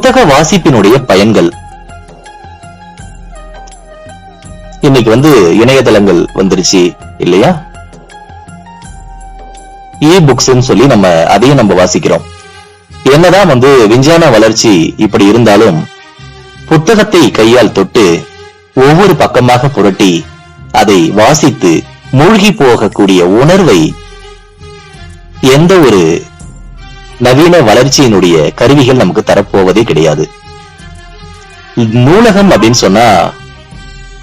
புத்தக வாசிப்பினுடைய பயன்கள். இன்னைக்கு வந்து இணையதளங்கள் வந்துருச்சு இல்லையா? இ புக்ஸ்ன்னு சொல்லி நம்ம அதையும் நம்ம வாசிக்கிறோம். என்னதான் வந்து விஞ்ஞான வளர்ச்சி இப்படி இருந்தாலும் புத்தகத்தை கையால் தொட்டு ஒவ்வொரு பக்கமாக புரட்டி அதை வாசித்து மூழ்கி போகக்கூடிய உணர்வை எந்த ஒரு நவீன வளர்ச்சியினுடைய கருவிகள் நமக்கு தரப்போவதே கிடையாது. நூலகம் அப்படின்னு சொன்னா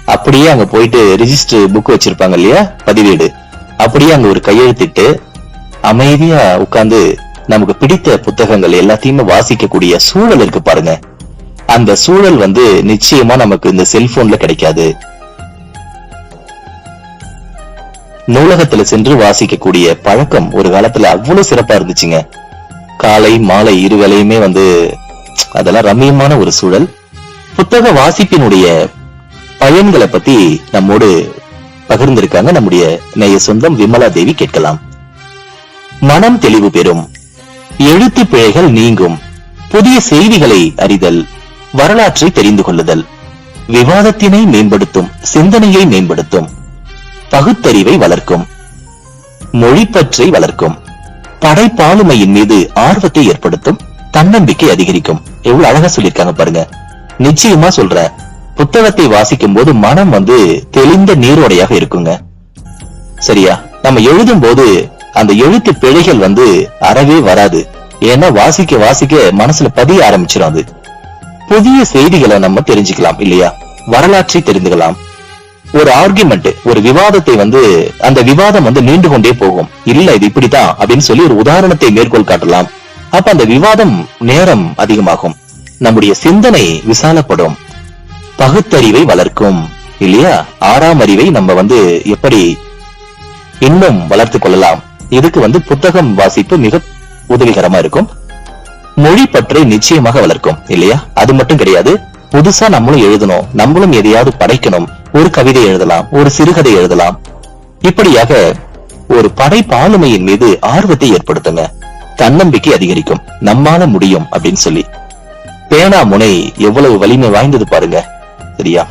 அப்படியே அங்க போயிட்டு ரிஜிஸ்டர் புக் வச்சிருப்பாங்க இல்லையா? பதிவேடு. அப்படியே அங்க ஒரு கையெழுத்திட்டு அமைதியா உட்கார்ந்து நமக்கு பிடித்த புத்தகங்கள் எல்லாத்தையுமே வாசிக்கக்கூடிய சூழல் இருக்கு பாருங்க. அந்த சூழல் வந்து நிச்சயமா நமக்கு இந்த செல்போன்ல கிடைக்காது. நூலகத்துல சென்று வாசிக்கக்கூடிய பழக்கம் ஒரு காலத்துல அவ்வளவு சிறப்பா இருந்துச்சுங்க. காலை மாலை இருவேளையுமே வந்து அதெல்லாம் ரம்மியமான ஒரு சூழல். புத்தக வாசிப்பினுடைய பயன்களை பத்தி நம்மோடு பகிர்ந்திருக்காங்க நம்முடைய நேய சொந்தம் விமலா தேவி கேட்கலாம். மனம் தெளிவு பெறும். எழுத்து பிழைகள் நீங்கும். புதிய செய்திகளை அறிதல். வரலாற்றை தெரிந்து கொள்ளுதல். விவாதத்தினை மேம்படுத்தும். சிந்தனையை மேம்படுத்தும். பகுத்தறிவை வளர்க்கும். மொழிப்பற்றை வளர்க்கும். படைப்பாளுமையின் மீது ஆர்வத்தை ஏற்படுத்தும் தன்னம்பிக்கை அதிகரிக்கும். எவ்வளவு அழகா சொல்லியிருக்காங்க பாருங்க. நிச்சயமா சொல்றேன் புத்தகத்தை வாசிக்கும் போது மனம் வந்து தெளிந்த நீரோடையாக இருக்குங்க. சரியா? நம்ம எழுதும் போது அந்த எழுத்து பிழைகள் வந்து அறவே வராது. ஏன்னா வாசிக்க வாசிக்க மனசுல பதிய ஆரம்பிச்சிடும் அது. புதிய செய்திகளை நம்ம தெரிஞ்சுக்கலாம் இல்லையா? வரலாற்றை தெரிந்துக்கலாம். ஒரு ஆர்குமெண்ட் ஒரு விவாதத்தை வந்து அந்த விவாதம் வந்து நீண்டு கொண்டே போகும். இல்ல இது இப்படித்தான் அப்படின்னு சொல்லி ஒரு உதாரணத்தை மேற்கோள் காட்டலாம். அப்ப அந்த விவாதம் நேரம் அதிகமாகும். நம்முடைய சிந்தனை விசாலப்படும். பகுத்தறிவை வளர்க்கும். இல்லையா? ஆறாம் அறிவை நம்ம வந்து எப்படி இன்னும் வளர்த்து கொள்ளலாம். இதுக்கு வந்து புத்தகம் வாசிப்பு மிக உதவிகரமா இருக்கும். மொழி பற்றை நிச்சயமாக வளர்க்கும். இல்லையா? அது மட்டும் கிடையாது. புதுசா நம்மளும் எழுதணும் நம்மளும் எதையாவது படைக்கணும். ஒரு கவிதை எழுதலாம் ஒரு சிறுகதை எழுதலாம். இப்படியாக ஒரு படைப்பாளுமையின் மீது ஆர்வத்தை ஏற்படுத்துங்க. தன்னம்பிக்கை அதிகரிக்கும். நம்மால முடியும் அப்படின்னு சொல்லி. பேனா முனை எவ்வளவு வலிமை வாய்ந்தது பாருங்க. சரியா?